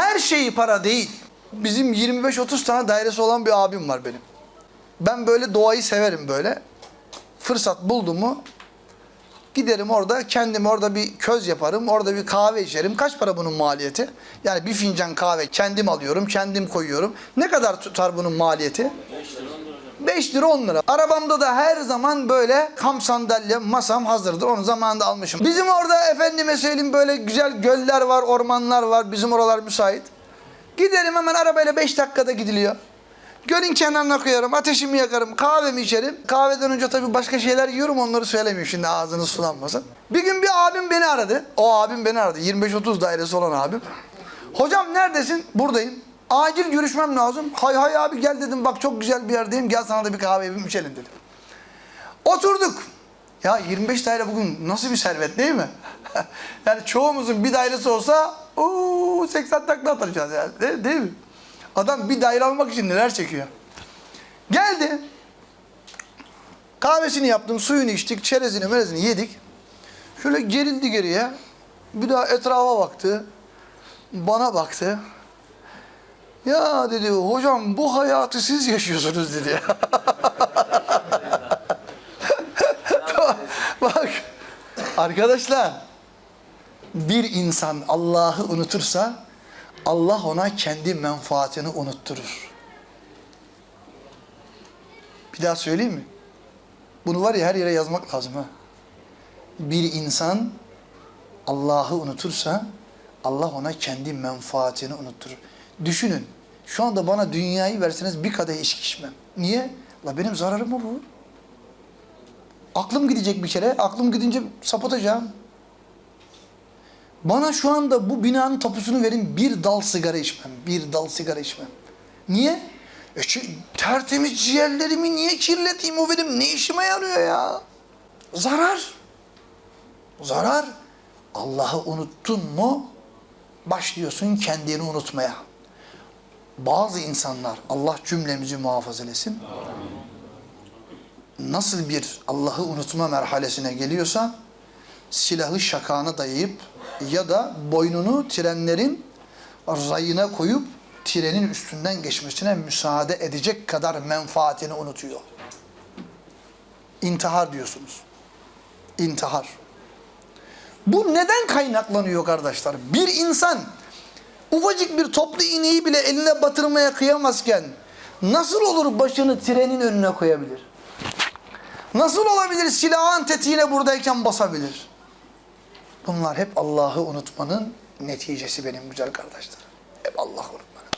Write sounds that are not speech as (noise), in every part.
Her şeyi para değil. Bizim 25-30 tane dairesi olan bir abim var benim. Ben böyle doğayı severim böyle. Fırsat buldum mu giderim orada kendim orada bir köz yaparım. Orada bir kahve içerim. Kaç para bunun maliyeti? Yani bir fincan kahve kendim alıyorum, kendim koyuyorum. Ne kadar tutar bunun maliyeti? 5 lira 10 lira. Arabamda da her zaman böyle kamp sandalyem, masam hazırdır. Onu zamanında almışım. Bizim orada efendime söyleyeyim böyle güzel göller var, ormanlar var. Bizim oralar müsait. Giderim hemen arabayla 5 dakikada gidiliyor. Gölün kenarına koyarım, ateşimi yakarım, kahvemi içerim. Kahveden önce tabii başka şeyler yiyorum onları söylemeyeyim şimdi ağzınız sulanmasın. Bir gün bir abim beni aradı. O abim beni aradı. 25-30 dairesi olan abim. Hocam neredesin? Buradayım. Acil görüşmem lazım. Hay hay abi gel dedim bak çok güzel bir yerdeyim. Gel sana da bir kahve yapayım içelim dedim. Oturduk. Ya 25 daire bugün nasıl bir servet değil mi? (laughs) yani çoğumuzun bir dairesi olsa ooo 80 takla atacağız yani. Değil, değil mi? Adam bir daire almak için neler çekiyor. Geldi. Kahvesini yaptım, suyunu içtik, çerezini merezini yedik. Şöyle gerildi geriye. Bir daha etrafa baktı. Bana baktı. Ya dedi hocam bu hayatı siz yaşıyorsunuz dedi. (laughs) Bak arkadaşlar bir insan Allah'ı unutursa Allah ona kendi menfaatini unutturur. Bir daha söyleyeyim mi? Bunu var ya her yere yazmak lazım ha. Bir insan Allah'ı unutursa Allah ona kendi menfaatini unutturur. Düşünün. Şu anda bana dünyayı verseniz bir kadeh içki içmem. Niye? La benim zararım mı bu? Aklım gidecek bir kere. Aklım gidince sapatacağım. Bana şu anda bu binanın tapusunu verin bir dal sigara içmem. Bir dal sigara içmem. Niye? E tertemiz ciğerlerimi niye kirleteyim o benim ne işime yarıyor ya? Zarar. Zarar. Allah'ı unuttun mu başlıyorsun kendini unutmaya. Bazı insanlar Allah cümlemizi muhafaza etsin. Nasıl bir Allah'ı unutma merhalesine geliyorsa silahı şakağına dayayıp ya da boynunu trenlerin rayına koyup trenin üstünden geçmesine müsaade edecek kadar menfaatini unutuyor. İntihar diyorsunuz. İntihar. Bu neden kaynaklanıyor kardeşler? Bir insan ufacık bir toplu iğneyi bile eline batırmaya kıyamazken nasıl olur başını trenin önüne koyabilir? Nasıl olabilir silahın tetiğine buradayken basabilir? Bunlar hep Allah'ı unutmanın neticesi benim güzel kardeşlerim. Hep Allah'ı unutmanın.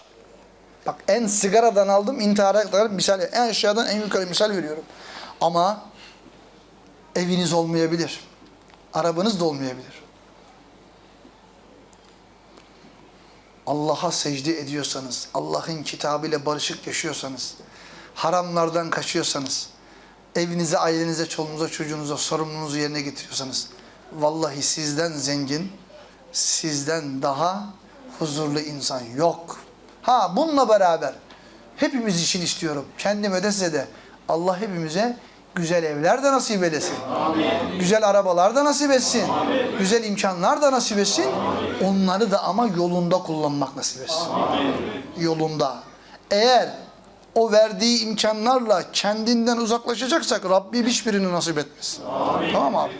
Bak en sigaradan aldım intihara kadar misal, en aşağıdan en yukarı misal veriyorum. Ama eviniz olmayabilir. Arabanız da olmayabilir. Allah'a secde ediyorsanız, Allah'ın kitabıyla barışık yaşıyorsanız, haramlardan kaçıyorsanız, evinize, ailenize, çoluğunuza, çocuğunuza sorumluluğunuzu yerine getiriyorsanız, vallahi sizden zengin, sizden daha huzurlu insan yok. Ha bununla beraber hepimiz için istiyorum. Kendime de size de. Allah hepimize güzel evler de nasip eylesin. Güzel arabalar da nasip etsin. Güzel imkanlar da nasip etsin. Onları da ama yolunda kullanmak nasip etsin. Yolunda. Eğer o verdiği imkanlarla kendinden uzaklaşacaksak Rabbim hiçbirini nasip etmesin. Tamam mı abi?